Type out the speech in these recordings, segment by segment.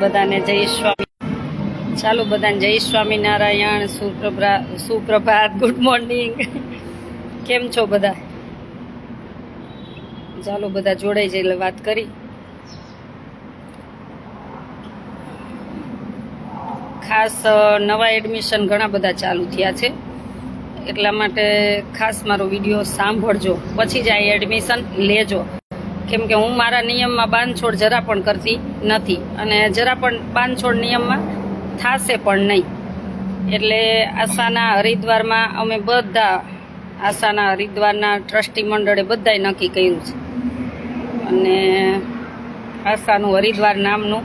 બધાને જય સ્વામી. ચાલો બધાને જય સ્વામિનારાયણ સુપ્રભા સુપ્રભાત, ગુડ મોર્નિંગ. કેમ છો બધા? ચાલો બધા જોડાઈ જઈને વાત કરી. ખાસ નવા એડમિશન ઘણા બધા ચાલુ થયા છે. એટલા માટે ખાસ મારો વીડિયો સાંભળજો. પછી જ આ એડમિશન, લેજો. કેમ કે હું મારા નિયમમાં બાંધછોડ જરા પણ કરતી નથી. અને જરા પણ બાંધછોડ નિયમમાં થાશે પણ નહીં. એટલે આશાના હરિદ્વારમાં અમે બધા આશાના હરિદ્વારના ટ્રસ્ટી મંડળે બધાએ નક્કી કર્યું છે. અને આશાનું હરિદ્વાર નામનું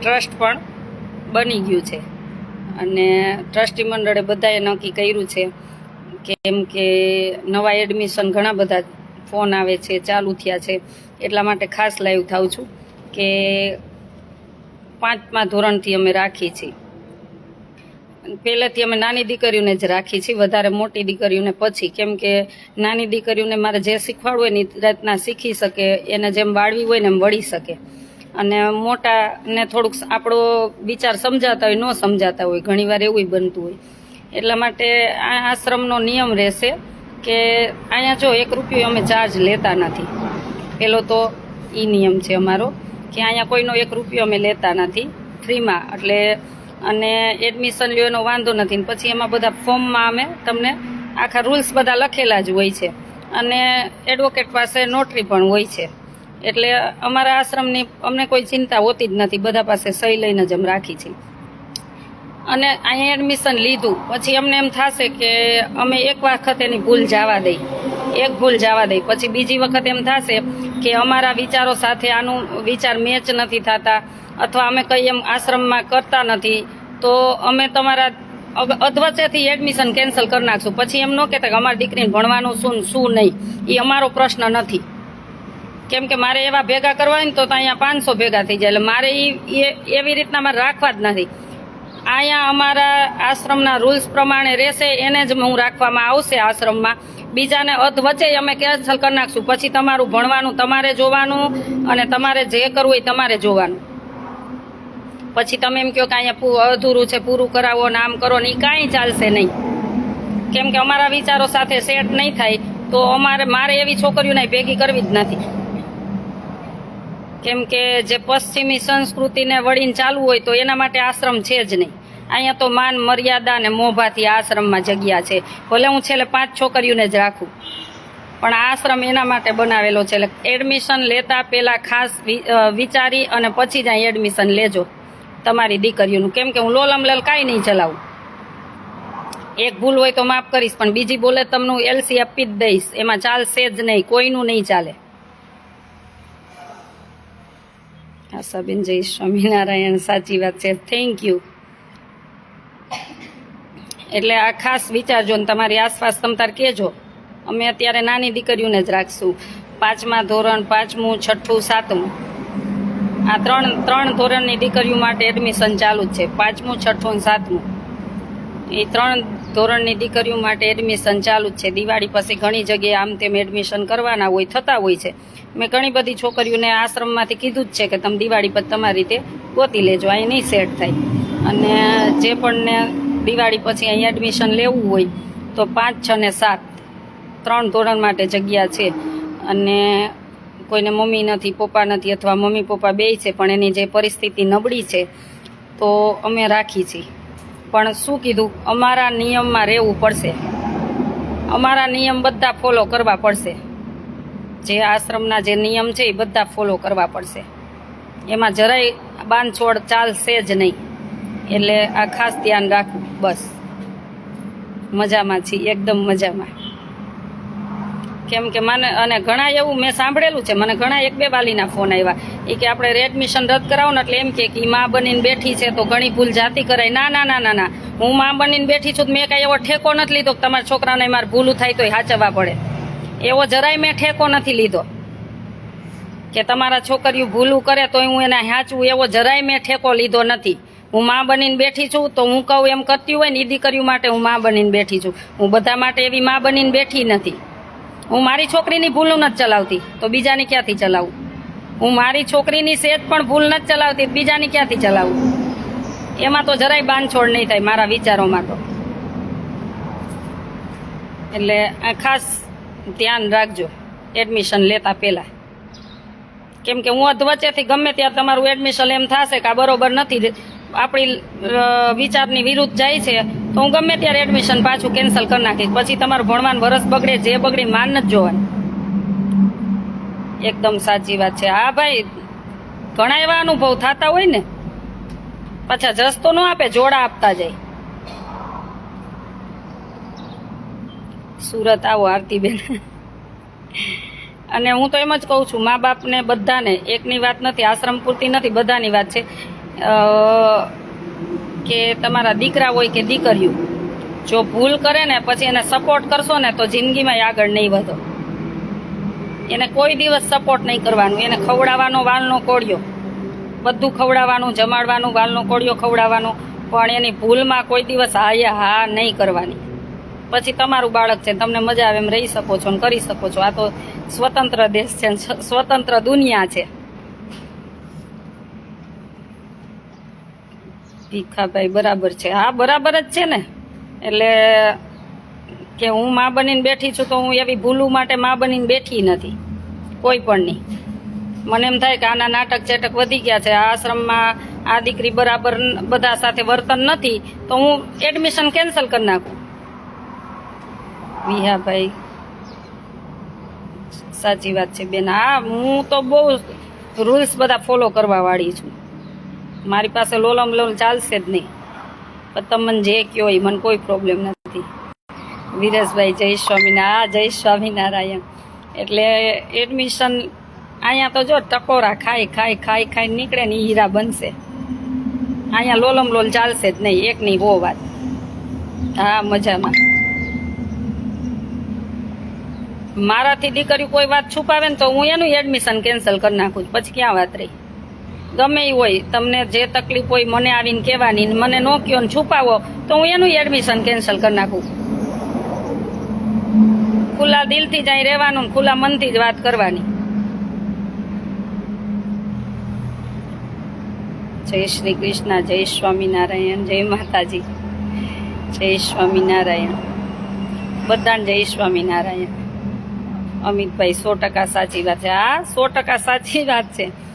ટ્રસ્ટ પણ બની ગયું છે. અને ટ્રસ્ટી મંડળે બધાએ નક્કી કર્યું છે કેમ કે નવા એડમિશન ઘણા બધા ફોન આવે છે, ચાલુ થયા છે. એટલા માટે ખાસ લાઈવ થાઉં છું કે પાંચમા ધોરણથી અમે રાખી છીએ પહેલાંથી અમે નાની દીકરીઓને જ રાખી છીએ વધારે મોટી દીકરીઓને પછી. કેમ કે નાની દીકરીઓને મારે જે શીખવાડવું હોય ને રીતના શીખી શકે, એને જેમ વાળવી હોય ને એમ વળી શકે. અને મોટાને થોડુંક આપણો વિચાર સમજાતા હોય, ન સમજાતા હોય, ઘણીવાર એવું બનતું હોય. એટલા માટે આ આશ્રમનો નિયમ રહેશે કે અહીંયા જો એક રૂપિયો અમે ચાર્જ લેતા નથી. પેલો તો એ નિયમ છે અમારો કે અહીંયા કોઈનો એક રૂપિયો અમે લેતા નથી ફ્રીમાં. એટલે અને એડમિશન લ્યો એનો વાંધો નથી ને પછી એમાં બધા ફોર્મમાં અમે તમને આખા રૂલ્સ બધા લખેલા જ હોય છે. અને એડવોકેટ પાસે નોટરી પણ હોય છે. એટલે અમારા આશ્રમની અમને કોઈ ચિંતા હોતી જ નથી. બધા પાસે સહી લઈને જ અમે રાખી છીએ. અને અહીંયા એડમિશન લીધું. પછી અમને એમ થશે કે અમે એક વખત એની ભૂલ જવા દઈ. એક ભૂલ જવા દઈ. પછી બીજી વખત એમ થશે કે અમારા વિચારો સાથે આનું વિચાર મેચ નથી થતા અથવા અમે કંઈ એમ આશ્રમમાં કરતા નથી, તો અમે તમારા અધવચ્ચેથી એડમિશન કેન્સલ કરી નાખશું. પછી એમ ન કહેતા કે અમારી દીકરીને ભણવાનું શું શું નહીં. એ અમારો પ્રશ્ન નથી. કેમ કે મારે એવા ભેગા કરવા હોય ને તો અહીંયા પાંચસો ભેગા થઈ જાય. એટલે મારે એ, એવી રીતના મારે રાખવા જ નથી. અહીંયા અમારા આશ્રમના રૂલ્સ પ્રમાણે રહેશે, એને જ હું રાખવામાં આવશે આશ્રમમાં. બીજાને અધ વચ્ચે અમે કેન્સલ કરી નાખશું. પછી તમારું ભણવાનું તમારે જોવાનું અને તમારે જે કરવું એ તમારે જોવાનું. પછી તમે એમ કહો કે અહીંયા અધૂરું છે, પૂરું કરાવો ને આમ કરો ને એ કાંઈ ચાલશે નહીં. કેમ કે અમારા વિચારો સાથે સેટ નહીં થાય. તો અમારે, મારે એવી છોકરીઓને ભેગી કરવી જ નથી. કેમ કે જે પશ્ચિમી સંસ્કૃતિને વળીને ચાલવું હોય તો એના માટે આશ્રમ છે જ નહીં. અહીંયા તો માન, મર્યાદા અને મોભાથી આશ્રમમાં જગ્યા છે. ભલે હું છેલ્લે પાંચ છોકરીઓને જ રાખું. પણ આશ્રમ એના માટે બનાવેલો છે. એટલે એડમિશન લેતા પહેલાં ખાસ વિચારી અને પછી જ અહીં એડમિશન લેજો તમારી દીકરીઓનું. કેમ કે હું લોલમલેલ કાંઈ નહીં ચલાવું. એક ભૂલ હોય તો માફ કરીશ, પણ બીજી બોલે તમને એલસી આપી જ દઈશ. એમાં ચાલશે જ નહીં. કોઈનું નહીં ચાલે. આશાબેન જય સ્વામિનારાયણ, સાચી વાત છે. થેન્ક યુ એટલે આ ખાસ વિચારજો ને તમારી આસપાસ તમ તાર કહેજો. અમે અત્યારે નાની દીકરીઓને જ રાખશું. પાંચમા ધોરણ, પાંચમું, છઠ્ઠું, સાતમું. આ ત્રણ ત્રણ ધોરણની દીકરીઓ માટે એડમિશન ચાલુ જ છે. પાંચમું, છઠ્ઠું અને સાતમું. એ ત્રણ ધોરણની દીકરીઓ માટે એડમિશન ચાલુ જ છે. દિવાળી પછી ઘણી જગ્યાએ આમ તેમ એડમિશન કરવાના હોય, થતા હોય છે. મેં ઘણી બધી છોકરીઓને આશ્રમમાંથી કીધું જ છે કે તમે દિવાળી પછી તમારી રીતે ગોતી લેજો અહીં નહીં સેટ થાય. અને જે પણ ને દિવાળી પછી અહીં એડમિશન લેવું હોય, તો પાંચ, છ ને સાત ત્રણ ધોરણ માટે જગ્યા છે. અને કોઈને મમ્મી નથી, પપ્પા નથી અથવા મમ્મી, પપ્પા બે છે, પણ એની જે પરિસ્થિતિ નબળી છે, તો અમે રાખી છીએ. પણ શું કીધું? અમારા નિયમમાં રહેવું પડશે. અમારા નિયમ બધા ફોલો કરવા પડશે. જે આશ્રમના જે નિયમ છે એ બધા ફોલો કરવા પડશે. એમાં જરાય બાંધછોડ ચાલશે જ નહીં. એટલે આ ખાસ ધ્યાન રાખવું, બસ. મજામાં છીએ, એકદમ મજામાં. કેમ કે મને, અને ઘણા એવું મેં સાંભળેલું છે, મને ઘણા એક બે વાલીના ફોન આવ્યા. એ કે આપણે એડમિશન રદ કરાવો ને એટલે એમ કે માં બનીને બેઠી છે તો ઘણી ભૂલ જાતી કરાય ના ના ના ના ના. હું માં બનીને બેઠી છું તો મેં કાંઈ એવો ઠેકો નથી લીધો કે તમારા છોકરાને મારે ભૂલું થાય તો હાચવવા પડે. એવો જરાય મેં ઠેકો નથી લીધો કે તમારા છોકરીઓ ભૂલું કરે તો હું એને હાચવું એવો જરાય મેં ઠેકો લીધો નથી. હું માં બનીને બેઠી છું તો હું કહું એમ કરતી હોય ને એ દીકરીઓ માટે હું માં બનીને બેઠી છું. હું બધા માટે એવી માં બનીને બેઠી નથી. હું મારી છોકરીની ભૂલ નથી ચલાવતી, તો બીજાની ક્યાંથી ચલાવું? હું મારી છોકરીની સેજ પણ ભૂલ નથી ચલાવતી બીજાની ક્યાંથી ચલાવું? એમાં તો જરાય બાંધછોડ નહીં થાય મારા વિચારોમાં તો. એટલે આ ખાસ ધ્યાન રાખજો, એડમિશન લેતા પહેલાં. કેમ કે હું અધવચ્ચેથી ગમે ત્યારે તમારું એડમિશન એમ થશે કે આ બરોબર નથી આપણી વિચારની વિરુદ્ધ જાય છે, તો હું ગમે ત્યારે એડમિશન પાછું કેન્સલ કરી નાખીશ. પછી તમારું ભણવાનું વરસ બગડે, જે બગડી માન જ જોવાની. એકદમ સાચી વાત છે. હા ભાઈ, ઘણા એવા અનુભવ થતા હોય ને, પાછા જસ્તો ન આપે, જોડા આપતા જાય. સુરત આવો, આરતીબેન. અને હું તો એમ જ કહું છું, મા બાપને બધાને, એકની વાત નથી, આશ્રમ પૂરતી નથી, બધાની વાત છે. કે તમારા દીકરા હોય કે દીકરીઓ, જો ભૂલ કરે ને પછી એને સપોર્ટ કરશો ને તો જિંદગીમાં આગળ નહીં વધો. એને કોઈ દિવસ સપોર્ટ નહીં કરવાનું. એને ખવડાવવાનો વાલનો કોળિયો, બધું ખવડાવવાનું, જમાડવાનું વાલનો કોળિયો ખવડાવવાનું, પણ એની ભૂલમાં કોઈ દિવસ હા હા નહીં કરવાની. પછી તમારું બાળક છે તમને મજા આવે એમ રહી શકો છો ને કરી શકો છો. આ તો સ્વતંત્ર દેશ છે સ્વતંત્ર દુનિયા છે. ભીખાભાઈ બરાબર છે. હા, બરાબર જ છે ને. એટલે કે હું મા બનીને બેઠી છું તો હું એવી ભૂલું માટે મા બનીને બેઠી નથી. કોઈ પણ નહીં. મને એમ થાય કે આના નાટક ચેટક વધી ગયા છે. આ આશ્રમમાં આ દીકરી બરાબર બધા સાથે વર્તન નથી, તો હું એડમિશન કેન્સલ કરી નાખું. વિહાભાઈ, સાચી વાત છે બેન. હા, હું તો બહુ રૂલ્સ બધા ફોલો કરવા વાળી છું. મારી પાસે લોલમ લોલ ચાલશે જ નહીં. પણ તમને જે કયો એ મને કોઈ પ્રોબ્લેમ નથી. વિરેશભાઈ, જય સ્વામિનારાયણ. જય સ્વામિનારાયણ. એટલે એડમિશન અહીંયા તો જો ટકોરા ખાઈ ખાઈ ખાઈ ખાઈ નીકળે ને હીરા બનશે. અહીંયા લોલમ લોલ ચાલશે જ નહીં એકની હો વાત. હા, મજામાં. મારાથી દીકરી કોઈ વાત છુપાવે ને તો હું એનું એડમિશન કેન્સલ કરી નાખું. પછી ક્યાં વાત રહી? ગમે એ હોય, તમને જે તકલીફ હોય મને આવીને કહેવાની, મને નો કયો ને છુપાવો, તો હું એનું એડમિશન કેન્સલ કરી નાખું. ખુલ્લા દિલથી જ અહીં રહેવાનું ખુલ્લા મનથી જ વાત કરવાની. જય શ્રી કૃષ્ણ, જય સ્વામિનારાયણ, જય માતાજી. જય સ્વામિનારાયણ. બધાને જય સ્વામિનારાયણ. અમિતભાઈ સો ટકા સાચી વાત છે. હા, સો ટકા સાચી વાત છે.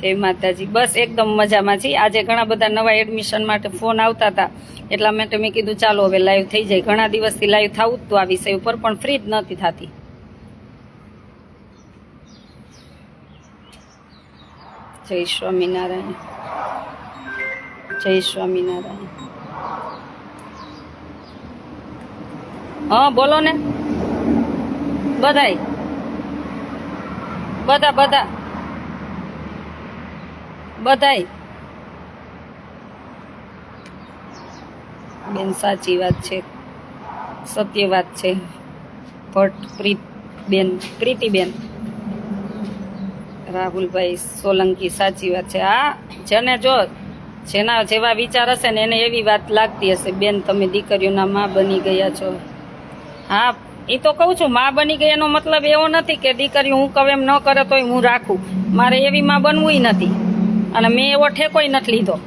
જય માતાજી. બસ એકદમ મજામાં છીએ. આજે ઘણા બધા નવા એડમિશન માટે ફોન આવતા હતા. એટલા માટે મેં કીધું, ચાલો હવે લાઈવ થઈ જાય. ઘણા દિવસથી લાઈવ થવું હતું આ વિષય ઉપર, પણ ફ્રી જ નહોતી થતી. જય સ્વામિનારાયણ. જય સ્વામિનારાયણ. હા, બોલો ને. બધાય. બધા બધા. બધાય. બેન, સાચી વાત છે. સત્ય વાત છે. ભટ્ટ, પ્રીત બેન પ્રીતિબેન રાહુલભાઈ સોલંકી, સાચી વાત છે. હા, જેને જો જેના જેવા વિચાર હશે ને એને એવી વાત લાગતી હશે. બેન, તમે દીકરીઓના માં બની ગયા છો. હા એ તો કહું છું, માં બની ગઈ એનો મતલબ એવો નથી કે દીકરી હું કહું એમ ન કરે તોય હું રાખું. મારે એવી માં બનવું નથી. અને મેં એવો ઠેકોય નથી લીધો.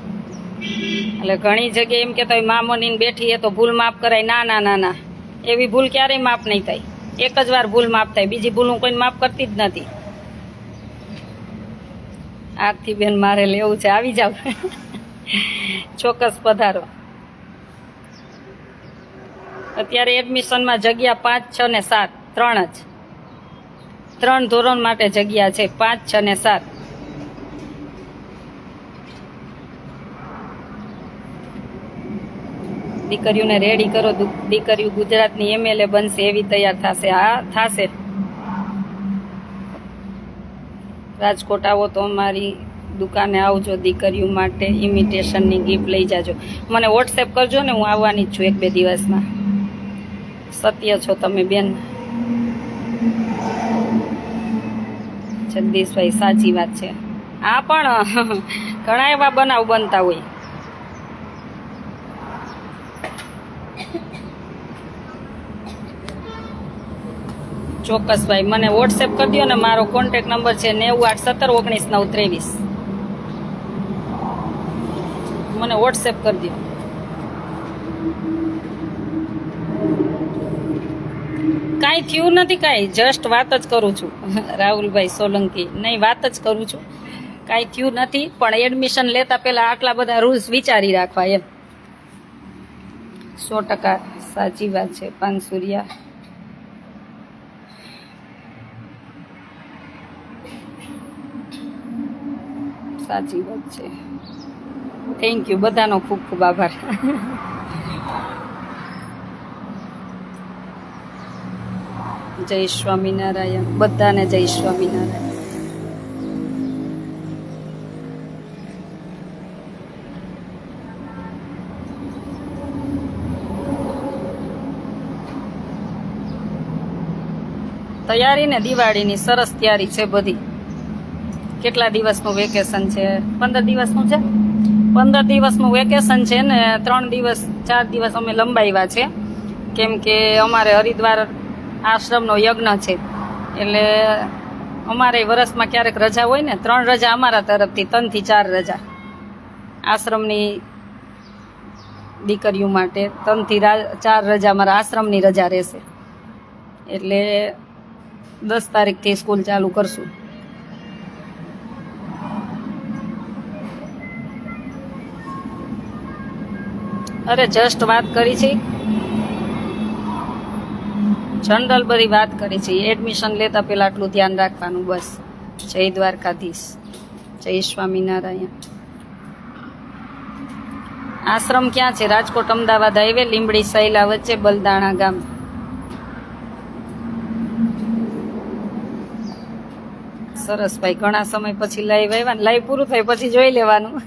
એટલે ઘણી જગ્યાએ એમ કહેતા હોય મામોની બેઠી એ તો ભૂલ માફ કરાય. ના ના ના ના. એવી ભૂલ ક્યારેય માફ નહીં થાય. એક જ વાર ભૂલ માફ થાય. બીજી ભૂલ હું કોઈને માફ કરતી જ નથી. આરતી બેન, મારે લેવું છે. આવી જાવ. ચોક્કસ પધારો. અત્યારે એડમિશનમાં જગ્યા પાંચ, છ ને સાત. ત્રણ જ. ત્રણ ધોરણ માટે જગ્યા છે. પાંચ, છ ને સાત. દીકરીઓને રેડી કરો દીકરીઓ ગુજરાતની એમએલએ બનશે એવી તૈયાર થશે. હા થશે રાજકોટ આવો તો અમારી દુકાને આવજો દીકરીઓ માટે ઇમિટેશનની ગિફ્ટ લઈ જાજો. મને વોટ્સએપ કરજો ને હું આવવાની જ છું એક બે દિવસમાં. સત્ય છો તમે બેન. જગદીશભાઈ, સાચી વાત છે. આ પણ ઘણા એવા બનાવ બનતા હોય. ચોક્કસ ભાઈ, મને વોટ્સએપ કરી દો ને મારો કોન્ટેક્ટ નંબર છે નેવું આઠ સત્તર ઓગણીસ નવ ત્રેવીસ. મને વોટ્સએપ કરી દો કાંઈ થયું નથી કાંઈ? જસ્ટ વાત જ કરું છું. રાહુલભાઈ સોલંકી. નહીં, વાત જ કરું છું. કાંઈ થયું નથી, પણ એડમિશન લેતા પહેલા આટલા બધા રૂલ્સ વિચારી રાખવા એમ. સો ટકા સાચી વાત છે પાનસુરિયા સાચી વાત છે. થેન્ક યુ બધાનો ખૂબ ખૂબ આભાર. જય સ્વામિનારાયણ, બધાને જય સ્વામિનારાયણ. તૈયારી ને દિવાળીની સરસ તૈયારી છે બધી. કેટલા દિવસનું વેકેશન છે? પંદર દિવસનું છે? પંદર દિવસનું વેકેશન છે ને ત્રણ દિવસ, ચાર દિવસ અમે લંબાવ્યા છે. કેમ કે અમારે હરિદ્વાર આશ્રમનો યજ્ઞ છે. એટલે અમારે વર્ષમાં ક્યારેક રજા હોય ને, ત્રણ રજા અમારા તરફથી, ત્રણથી ચાર રજા. આશ્રમની દીકરીઓ માટે ત્રણથી ચાર રજા અમારા આશ્રમની રજા રહેશે. એટલે દસ તારીખથી સ્કૂલ ચાલુ કરશું. અરે જસ્ટ વાત કરી છે. જનરલ બધી વાત કરી છે. એડમિશન લેતા પહેલાં આટલું ધ્યાન રાખવાનું બસ. જય દ્વારકાધીશ. જય સ્વામિનારાયણ. આશ્રમ ક્યાં છે? રાજકોટ, અમદાવાદ હાઈવે, લીંબડી, સૈલા વચ્ચે બલદાણા ગામ. સરસ ભાઈ, ઘણા સમય પછી લાઈવ આવ્યા ને લાઈવ પૂરું થાય પછી જોઈ લેવાનું.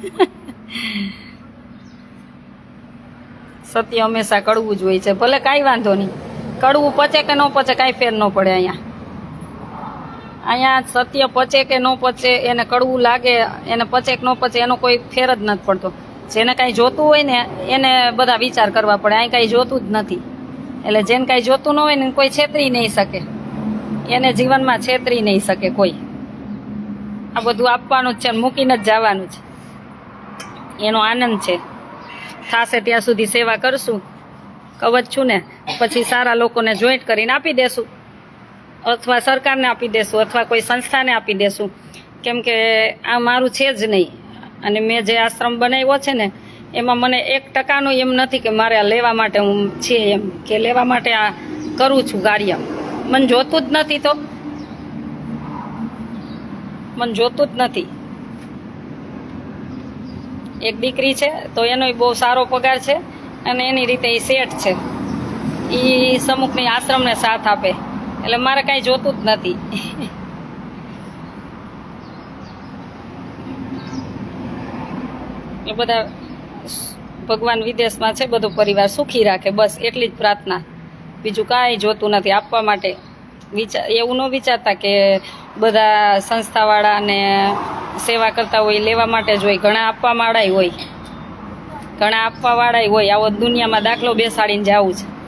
સત્ય હંમેશા કડવું જ હોય છે, ભલે કાંઈ વાંધો નહીં. કડવું પચે કે ન પચે, કાંઈ ફેર ન પડે અહીંયા. અહીંયા સત્ય પચે કે ન પચે, એને કડવું લાગે, એને પચે કે ન પચે, એનો કોઈ ફેર જ નથી પડતો. જેને કાંઈ જોતું હોય ને, એને બધા વિચાર કરવા પડે. અહીં કાંઈ જોતું જ નથી. એટલે જેને કાંઈ જોતું ન હોય ને કોઈ છેતરી નહીં શકે. એને જીવનમાં છેતરી નહીં શકે કોઈ. આ બધું આપવાનું જ છે મૂકીને જ જવાનું છે. એનો આનંદ છે. થાશે ત્યાં સુધી સેવા કરશું. કવચ છું ને, પછી સારા લોકોને જોઈન્ટ કરીને આપી દેશું. અથવા સરકારને આપી દેશું, અથવા કોઈ સંસ્થાને આપી દેશું. કેમ કે આ મારું છે જ નહીં. અને મેં જે આશ્રમ બનાવ્યો છે ને, એમાં મને એક ટકાનું એમ નથી કે મારે આ લેવા માટે હું છે એમ. કે લેવા માટે આ કરું છું કાર્ય મને જોતું જ નથી તો. મને જોતું જ નથી. એક દીકરી છે, તો એનો બહુ સારો પગાર છે અને એની રીતે એ સેટ છે. એ સમુખની આશ્રમને સાથ આપે. એટલે મારે કાંઈ જોતું જ નથી. એ બધા ભગવાન વિદેશમાં છે, બધો પરિવાર સુખી રાખે, બસ એટલી જ પ્રાર્થના. બીજું કાંઈ જોતું નથી આપવા માટે. વિચાર એવું ન વિચારતા કે બધા સંસ્થાવાળાને સેવા કરતા હોય લેવા માટે જ હોય. ઘણા આપવા વાળાય હોય. ઘણા આપવા વાળાય હોય. આવો દુનિયામાં દાખલો બેસાડીને જવું છે.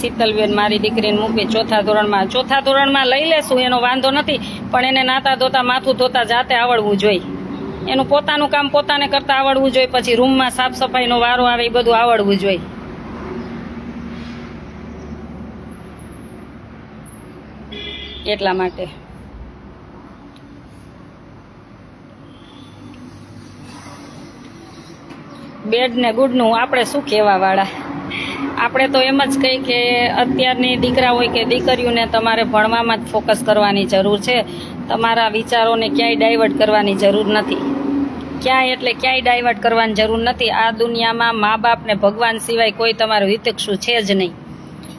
શીતલબેન મારી દીકરીને મૂકી ચોથા ધોરણમાં ચોથા ધોરણમાં લઈ લેશું, એનો વાંધો નથી, પણ એને નાતા ધોતા, માથું ધોતા જાતે આવડવું જોઈએ. એનું પોતાનું કામ પોતાને કરતા આવડવું જોઈએ, પછી રૂમમાં સાફ સફાઈનો વારો આવે, એ બધું આવડવું જોઈએ. એટલા માટે. બેડ ને ગુડનું આપણે શું કહેવા વાળા? આપણે તો એમ જ કહી કે અત્યારની દીકરા હોય કે દીકરીઓને તમારે ભણવામાં જ ફોકસ કરવાની જરૂર છે. તમારા વિચારોને ક્યાંય ડાયવર્ટ કરવાની જરૂર નથી. ક્યાંય એટલે ક્યાંય ડાયવર્ટ કરવાની જરૂર નથી. આ દુનિયામાં મા બાપને ભગવાન સિવાય કોઈ તમારું હિતક્ષુ છે જ નહીં.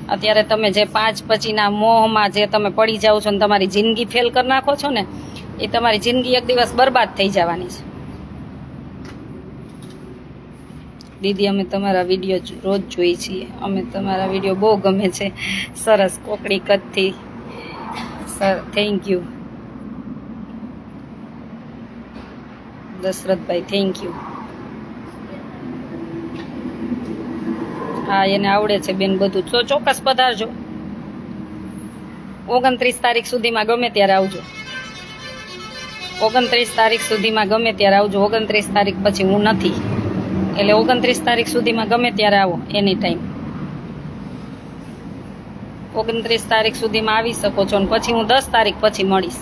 અત્યારે તમે જે પાંચ પછીના મોહમાં જે તમે પડી જાઓ છો ને તમારી જિંદગી ફેલ કરી નાખો છો ને, એ તમારી જિંદગી એક દિવસ બરબાદ થઈ જવાની છે. દીદી, અમે તમારા વીડિયો રોજ જોઈએ છીએ. અમે તમારા વીડિયો બહુ ગમે છે. સરસ, કોકડી કચ્છથી sir thank you Dashrathbhai thank you હા, એને આવડે છે બેન બધું. તો ચોક્કસ પધારજો. ઓગણત્રીસ તારીખ સુધીમાં ગમે ત્યારે આવજો. ઓગણત્રીસ તારીખ સુધીમાં ગમે ત્યારે આવજો. ઓગણત્રીસ તારીખ પછી હું નથી. એટલે ઓગણત્રીસ તારીખ સુધીમાં ગમે ત્યારે આવો એની ટાઈમ ઓગણત્રીસ તારીખ સુધીમાં આવી શકો છો અને પછી હું દસ તારીખ પછી મળીશ.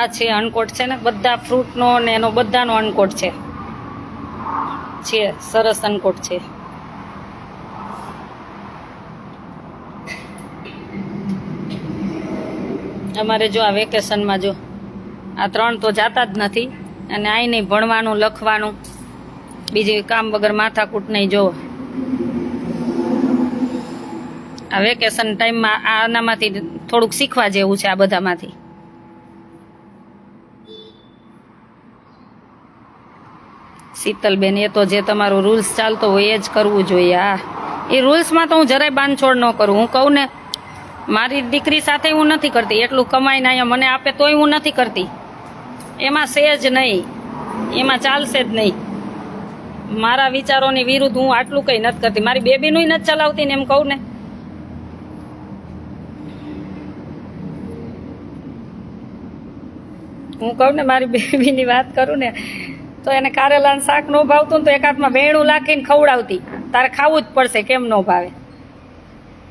હા છે અનકોટ છે ને, બધા ફ્રૂટનો ને એનો બધાનો અનકોટ છે. છે, સરસ અનકોટ છે. અમારે જો આ વેકેશનમાં જો આ ત્રણ તો જાતા જ નથી અને નહીં ભણવાનું, લખવાનું, બીજે કામ વગર માથાકૂટ નહીં જોવો. આ વેકેશન ટાઈમમાં આનામાંથી થોડુંક શીખવા જેવું છે આ બધામાંથી. શીતલબેન, એ તો જે તમારો રૂલ્સ ચાલતો હોય એ જ કરવું જોઈએ. આ એ રૂલ્સમાં તો હું જરાય બાંધછોડ ન કરું. હું કહું ને, મારી દીકરી સાથે હું નથી કરતી. એટલું કમાઈને અહીંયા મને આપે તોય હું નથી કરતી. એમાં છે જ નહીં. એમાં ચાલશે જ નહીં. મારા વિચારોની વિરુદ્ધ હું આટલું કંઈ નથી કરતી. મારી બેબીનું નથી ચલાવતી ને એમ કહું ને. હું કહું ને, મારી બેબીની વાત કરું ને તો એને કારેલાનું શાક ન ભાવતું ને તો એક હાથમાં વેણું લાખીને ખવડાવતી. તારે ખાવું જ પડશે, કેમ ન ભાવે?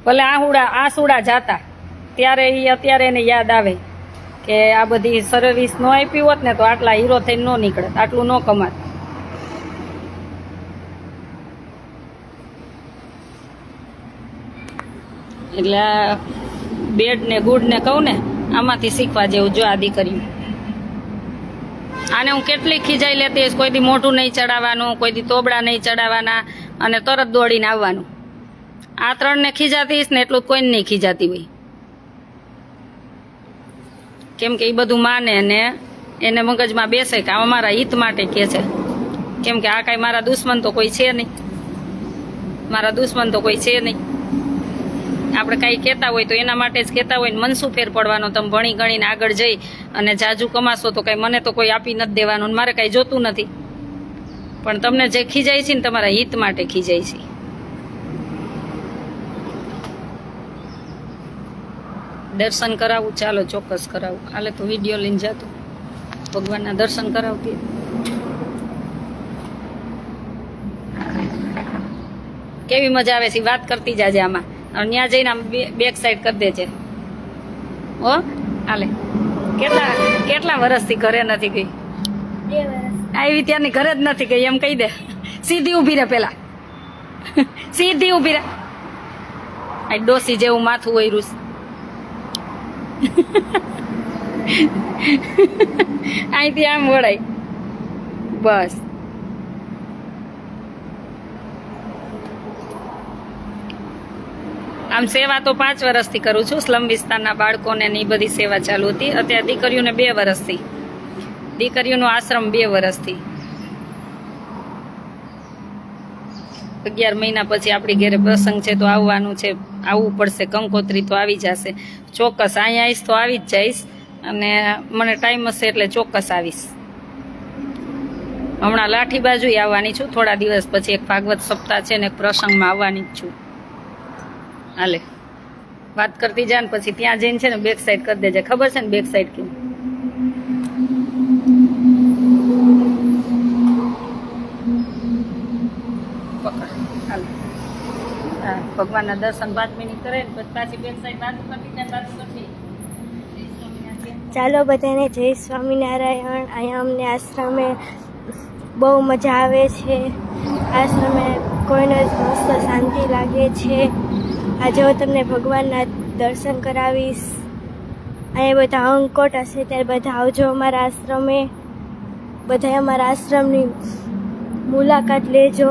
ભલે આહુડા, આસુડા જાતા. ત્યારે એ અત્યારે એને યાદ આવે કે આ બધી સર્વિસ ન આપી હોત ને તો આટલા હીરો થઈને ન નીકળે આટલું ન કમાત. એટલે બેડ ને ગુડ ને કહું ને, આમાંથી શીખવા જેવું જો આ દીકરીઓ. આને હું કેટલી ખીજાઈ લેતી હઈશ? કોઈ દી મોઢું નહીં ચડાવવાનું, કોઈ દી તોબડા નહીં ચડાવવાના અને તરત દોડીને આવવાનું. આ ત્રણને ખીજાતી ને એટલું કોઈને નહીં ખીજાતી હોય. કેમ કે એ બધું માને ને એને મગજમાં બેસે કે આ અમારા હિત માટે કે છે. કેમ કે આ કાંઈ મારા દુશ્મન તો કોઈ છે નહીં. મારા દુશ્મન તો કોઈ છે નહીં. આપણે કાંઈ કહેતા હોય તો એના માટે જ કહેતા હોય ને મનસું ફેર પડવાનો? તમે ભણી ગણીને આગળ જઈ અને જાજુ કમાશો તો કાંઈ મને તો કોઈ આપી નથી દેવાનું મારે કાંઈ જોતું નથી. પણ તમને જે ખીજાય છે ને તમારા હિત માટે ખીજાય છે. દર્શન કરાવું, ચાલો ચોક્કસ કરાવું. કાલે તો વીડિયો લઈને જતો. ભગવાનના દર્શન કરાવતી. કેવી મજા આવે છે? વાત કરતી જાજે આમાં. અને ત્યાં જઈને આમ બેક સાઈડ કરી દેજે. હો હાલે કેટલા કેટલા વર્ષથી ઘરે નથી ગઈ? આવી ત્યારની ઘરે જ નથી ગઈ એમ કહી દે. સીધી ઊભી રહે પેલા. સીધી ઊભી રહે. આ ડોસી જેવું માથું હોય રૂસ અહીંથી આમ વળાય. બસ. આમ સેવા તો પાંચ વર્ષથી કરું છું. સ્લમ વિસ્તારના બાળકોને એ બધી સેવા ચાલુ હતી. અત્યારે દીકરીઓને બે વર્ષથી. દીકરીઓનો આશ્રમ બે વર્ષથી. અગિયાર મહિના પછી આપણી ઘરે પ્રસંગ છે તો આવવાનું છે. આવવું પડશે. કંકોત્રી તો આવી જશે. ચોક્કસ અહીંયા આવીશ તો આવી જ જઈશ. અને મને ટાઈમ હશે એટલે ચોક્કસ આવીશ. હમણાં લાઠી બાજુ આવવાની છું. થોડા દિવસ પછી એક ભાગવત સપ્તાહ છે ને એક પ્રસંગમાં આવવાની જ છું. હાલે. વાત કરતી જા ને પછી ત્યાં જઈને છે ને બેક સાઈડ કરી દેજે. ખબર છે ને બેક સાઈડ કેમ ભગવાનના દર્શન પાંચ મિનિટ કરે ને, પછી પાછી બેક સાઈડ વાત કરતી જાય વાતું કરતી. ચાલો બધાને જય સ્વામિનારાયણ. અહીંયા અમને આશ્રમે બહુ મજા આવે છે. આશ્રમે કોઈને મસ્ત શાંતિ લાગે છે. આજે હું તમને ભગવાનના દર્શન કરાવીશ. અહીંયા બધા અંકોટ હશે ત્યારે બધા આવજો અમારા આશ્રમે. બધા અમારા આશ્રમની મુલાકાત લેજો.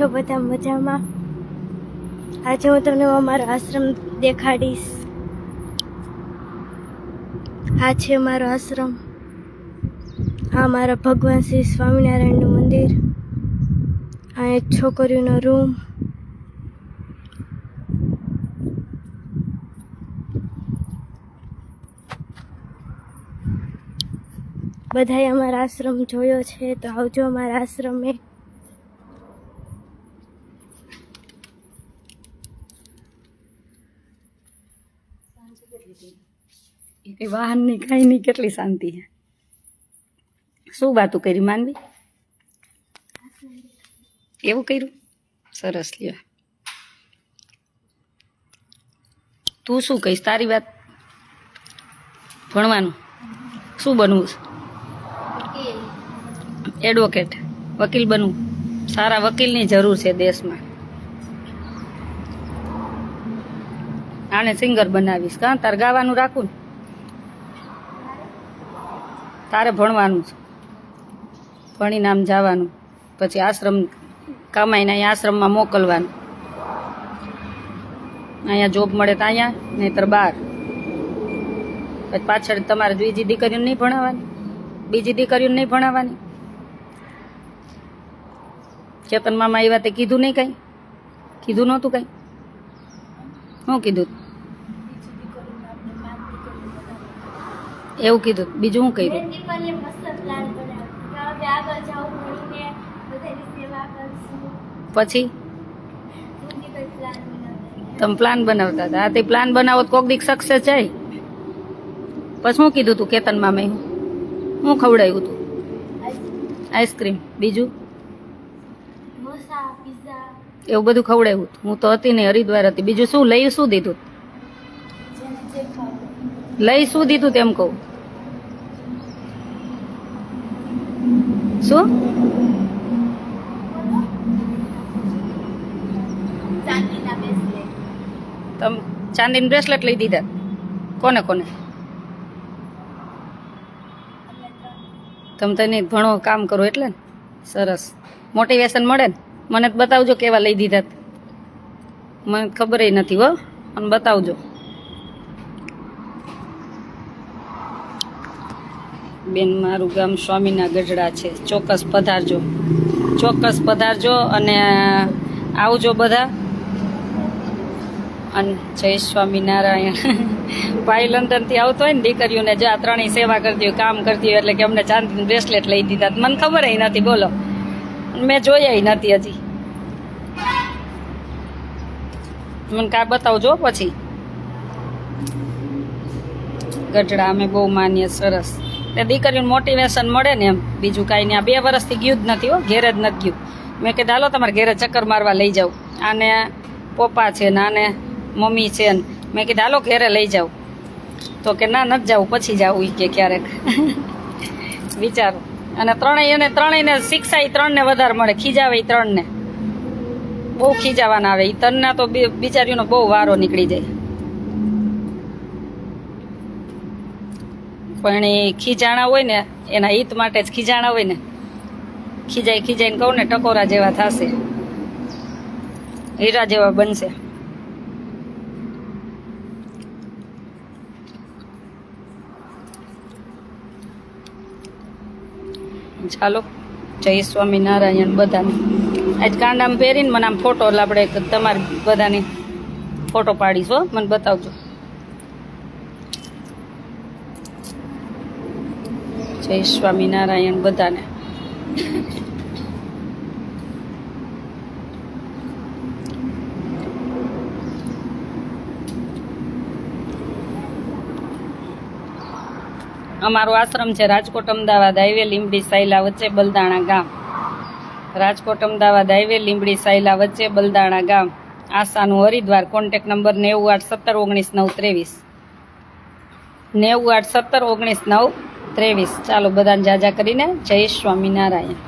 છો બધા મજામાં? આજે હું તમને અમારો આશ્રમ દેખાડીશ. આ છે મારો આશ્રમ. આ મારા ભગવાન શ્રી સ્વામિનારાયણનું મંદિર. આ એક છોકરીનો રૂમ. બધાએ અમારા આશ્રમ જોયો છે, તો આવજો અમારા આશ્રમે. એ વાહનની કાંઈ નહીં કેટલી શાંતિ છે? શું વાતું કરી માનવી? એવું કર્યું? સરસ લ્યો. તું શું કહીશ? તારી વાત ભણવાનું. શું બનવું? એડવોકેટ વકીલ બનવું. સારા વકીલની જરૂર છે દેશમાં. આને સિંગર બનાવીશ. કાં તાર ગાવાનું રાખું ને? તારે ભણવાનું છે. ભણીને આમ જવાનું. પછી આશ્રમ, કમાઈને અહીંયા આશ્રમમાં મોકલવાનું. અહીંયા જોબ મળે તો અહીંયા, નહીતર બહાર. પછી પાછળ તમારે બીજી દીકરીઓને નહીં ભણાવવાની. બીજી દીકરીઓને નહીં ભણાવવાની. ચેતન મામા એ વાતે કીધું નહીં કંઈ? કીધું નહોતું કંઈ? શું કીધું? એવું કીધું. બીજું હું કર્યું? પછી? તમે પ્લાન બનાવતા હતા. આ તે પ્લાન બનાવો તો કોક દીક સક્સેસ જાય. પછી હું કીધું તું કેતનમાં મેં હું ખવડાવ્યું તું? આઈસ્ક્રીમ બીજું? એવું બધું ખવડાવ્યું. હું તો હતી નહીં હરિદ્વાર હતી. બીજું શું? લઈ શું દીધું? લઈ શું દીધું તેમ કહું. શું તમ ચાંદીનું બ્રેસલેટ લઈ દીધા. કોને કોને? તમે તને ભણો, કામ કરો એટલે ને? સરસ. મોટિવેશન મળે ને? મને બતાવજો કેવા લઈ દીધા. મને ખબર નથી હો. મને બતાવજો. બેન, મારું ગામ સ્વામીના ગઢડા છે. ચોક્કસ પધારજો. ચોક્કસ પધારજો અને આવજો બધા. અને જય સ્વામિનારાયણ. ભાઈ લંડનથી આવતો હોય ને દીકરીઓને જો આ ત્રણેય સેવા કરતી હોય, કામ કરતી હોય, એટલે કે અમને ચાંદીનું બ્રેસલેટ લઈ દીધા. મને ખબર નથી, બોલો. મેં જોયા નથી હજી. મને કા બતાવજો પછી. ગઢડા અમે બહુ માનીએ, સરસ. તે દીકરીનું મોટિવેશન મળે ને એમ. બીજું કાંઈ નહીં. આ બે વર્ષથી ગયું જ નથી હો. ઘેરે જ નથી ગયું. મેં કીધું, હાલો, તમારે ઘેરે ચક્કર મારવા લઈ જાઉં. આને પપ્પા છે ને આને મમ્મી છે ને. મેં કીધું, હાલો, ઘેરે લઈ જાઉં. તો કે, ના, નથી જાવું પછી જાવું એ કે, ક્યારેક. વિચારો. અને ત્રણેય, એને ત્રણેયને શિક્ષા એ ત્રણને વધારે મળે. ખીજાવે એ ત્રણને. બહુ ખીજાવાના આવે. એ ત્રણના તો બિચારીઓનો બહુ વારો નીકળી જાય. પણ એ ખીજાણા હોય ને, એના હિત માટે જ ખીજાણા હોય ને, ખીજાઈ ખીજાઈને કહું ને, ટકોરા જેવા થશે. હીરા જેવા બનશે. ચાલો, જય સ્વામિનારાયણ બધાને. આજ કાંડામાં પહેરીને મને આમ ફોટો આપણે તમારી બધાની ફોટો પાડીશ હો, મને બતાવજો. જય સ્વામિનારાયણ બધાને. અમારો આશ્રમ છે રાજકોટ અમદાવાદ હાઈવે લીંબડી સાયલા વચ્ચે બલદાણા ગામ. રાજકોટ અમદાવાદ હાઈવે લીંબડી સાયલા વચ્ચે બલદાણા ગામ. આશાનું હરિદ્વાર કોન્ટેક નંબર નેવું આઠ સત્તર ઓગણીસ નવ ત્રેવીસ. નેવું આઠ સત્તર ઓગણીસ નવ ત્રેવીસ. ચાલો બધાને જાજા કરીને જય સ્વામિનારાયણ.